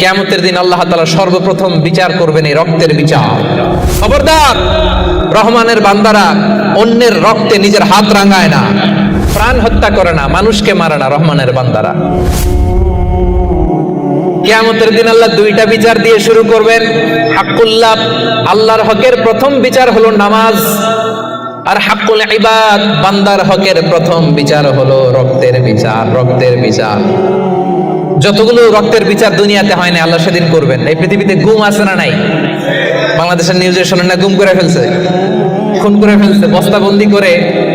কেয়ামতের দিন আল্লাহ তালা সর্বপ্রথম বিচার করবেন এই রক্তের বিচার। খবরদার, রহমানের বান্দারা অন্যের রক্তে নিজের হাত রাঙায় না, প্রাণ হত্যা করে না, মানুষকে মারে না রহমানের বান্দারা। কেয়ামতের দিন আল্লাহ দুইটা বিচার দিয়ে শুরু করবেন। হাক্কুল্লাহ আল্লাহর হকের প্রথম বিচার হলো নামাজ, আর হাক্কুল ইবাদ, বান্দার হকের প্রথম বিচার হলো রক্তের বিচার রক্তের বিচার। যতগুলো রক্তের বিচার দুনিয়াতে হয় না, আল্লাহ সেদিন করবেন। এই পৃথিবীতে গুম আছে না নাই? বাংলাদেশের নিউজে শোনেন না গুম করে ফেলছে। খুন করে ফেলছে, বস্তাবন্দি করে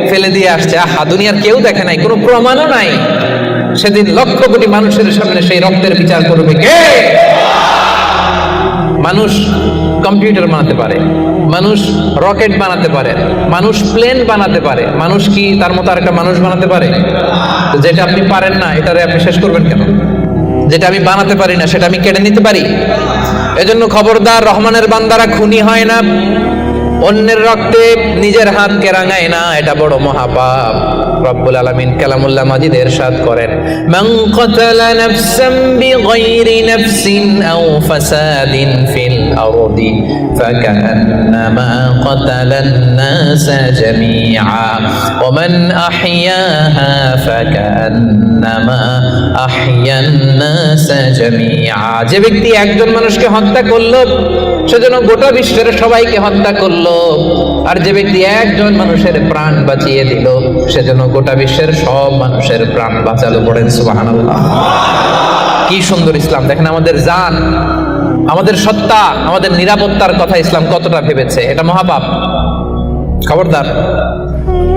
ফেলে দিয়ে আসছে। আহা, দুনিয়ার কেউ দেখে নাই, কোনো প্রমাণও নাই। সেদিন লক্ষ কোটি মানুষের সামনে সেই রক্তের বিচার করবে কে? মানুষ কম্পিউটার বানাতে পারে, মানুষ রকেট বানাতে পারে, মানুষ প্লেন বানাতে পারে, মানুষ কি তার মতো আরেকটা মানুষ বানাতে পারে? যেটা আপনি পারেন না, এটারে আপনি শেষ করবেন কেন? যেটা আমি বানাতে পারি না, সেটা আমি কেড়ে নিতে পারি? এজন্য খবরদার রহমানের বান্দারা খুনি হয় না। অন্যের রক্তে নিজের হাত কেরাঙায় না, এটা বড় মহাপাপ। রব্বুল আলামিন কালামুল্লাহ মাজিদ এরশাদ করেন, মান কাতালা আও ফাসাদিন ফিল আরদি ফাকান্নামা নাসা জামিআ, ওয়া মান ফাকান্নামা নাসা জামিআ। যে ব্যক্তি একজন মানুষকে হত্যা করল সেজন্য গোটা বিশ্বের সবাইকে হত্যা করল আর যে ব্যক্তি একজন মানুষের প্রাণ বাঁচিয়ে দিল সেজন্য গোটা বিশ্বের সব মানুষের প্রাণ বাঁচালো পড়েন সুবহানাল্লাহ। কি সুন্দর ইসলাম। দেখেন আমাদের জান, আমাদের সত্তা, আমাদের নিরাপত্তার কথা ইসলাম কতটা ভেবেছে, এটা মহাপাপ। খবরদার,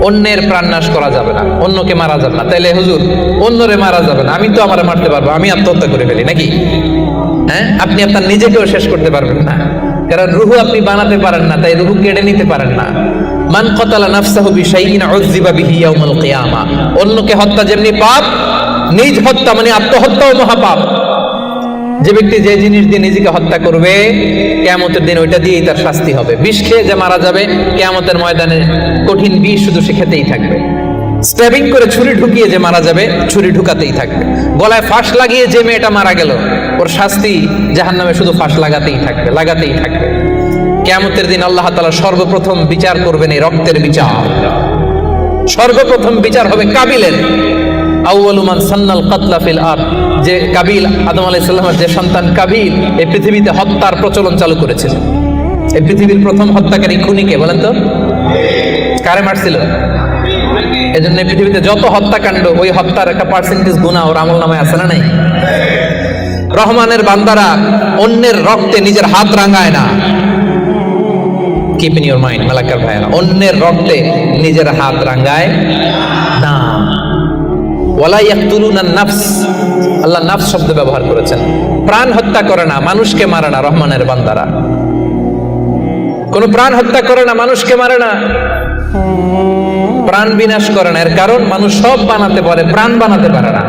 অন্যের প্রাণ নাশ করা যাবে না, অন্যকে মারা যাবে না। তাইলে হুজুর, অন্যরে মারা যাবে না, আমি তো আমার মারতে পারব, আমি আত্মহত্যা করে ফেলি, নাকি? হ্যাঁ? আপনি আপনার নিজেকেও শেষ করতে পারবেন না। কারণ রুহু আপনি বানাতে পারেন না, তাই রুহু কেড়ে নিতে পারেন না। মান কতালা নাফসাহু বিশাইইন উযযিবা বিহি ইয়াউমাল কিয়ামা। অন্যকে হত্যা যেমনি পাপ, নিজ হত্যা মানে আত্মহত্যাও মহাপাপ। যে ব্যক্তি যে জিনিস দিয়ে নিজেকে হত্যা করবে, কেয়ামতের দিন ওইটা দিয়েই তার শাস্তি হবে। বিষ খেয়ে যে মারা যাবে, কেয়ামতের ময়দানে কঠিন বিষ শুধু সে খেতেই থাকবে। স্ট্যাবিং করে ছুরি ঢুকিয়ে যে মারা যাবে, ছুরি ঢুকাতেই থাকবে। গলায় ফাঁস লাগিয়ে যে মেয়েটা মারা গেল ওর শাস্তি জাহান নামে শুধু ফাঁস লাগাতেই থাকবে লাগাতেই থাকবে। কেমতের দিন আল্লাহ তালা সর্বপ্রথম বিচার করবেন এই রক্তের বিচার। সর্বপ্রথম বিচার হবে কাবিলের। আউয়ালুমান সান্নাল কাতলা ফিল আর যে কাবিল আদম আলাইহিস সালামের যে সন্তান কাবিল, এই পৃথিবীতে হত্যার প্রচলন চালু করেছিল। এই পৃথিবীর প্রথম হত্যাকারী খুনিকে বলেন তো? কারে মারছিল? এই জন্য পৃথিবীতে যত হত্যাকাণ্ড, ওই হত্যার একটা পার্সেন্টেজ গুণা ওর আমল নামায় আছে না নাই? রহমানের বান্দারা অন্যের রক্তে নিজের হাত রাঙায় না। কিপ ইউর মাইন্ড মালাকার ভাইয়েরা, অন্যের রক্তে নিজের হাত রাঙ্গায় না। ওয়ালা ইয়াকতুলুনা নাফস, আল্লাহ নাফস শব্দ ব্যবহার করেছেন। প্রাণ হত্যা করে না, মানুষকে মারে না রহমানের বান্দারা। কোন প্রাণ হত্যা করে না, মানুষকে মারে না। প্রাণ বিনাশ করে না, এর কারণ মানুষ সব বানাতে পারে, প্রাণ বানাতে পারে না।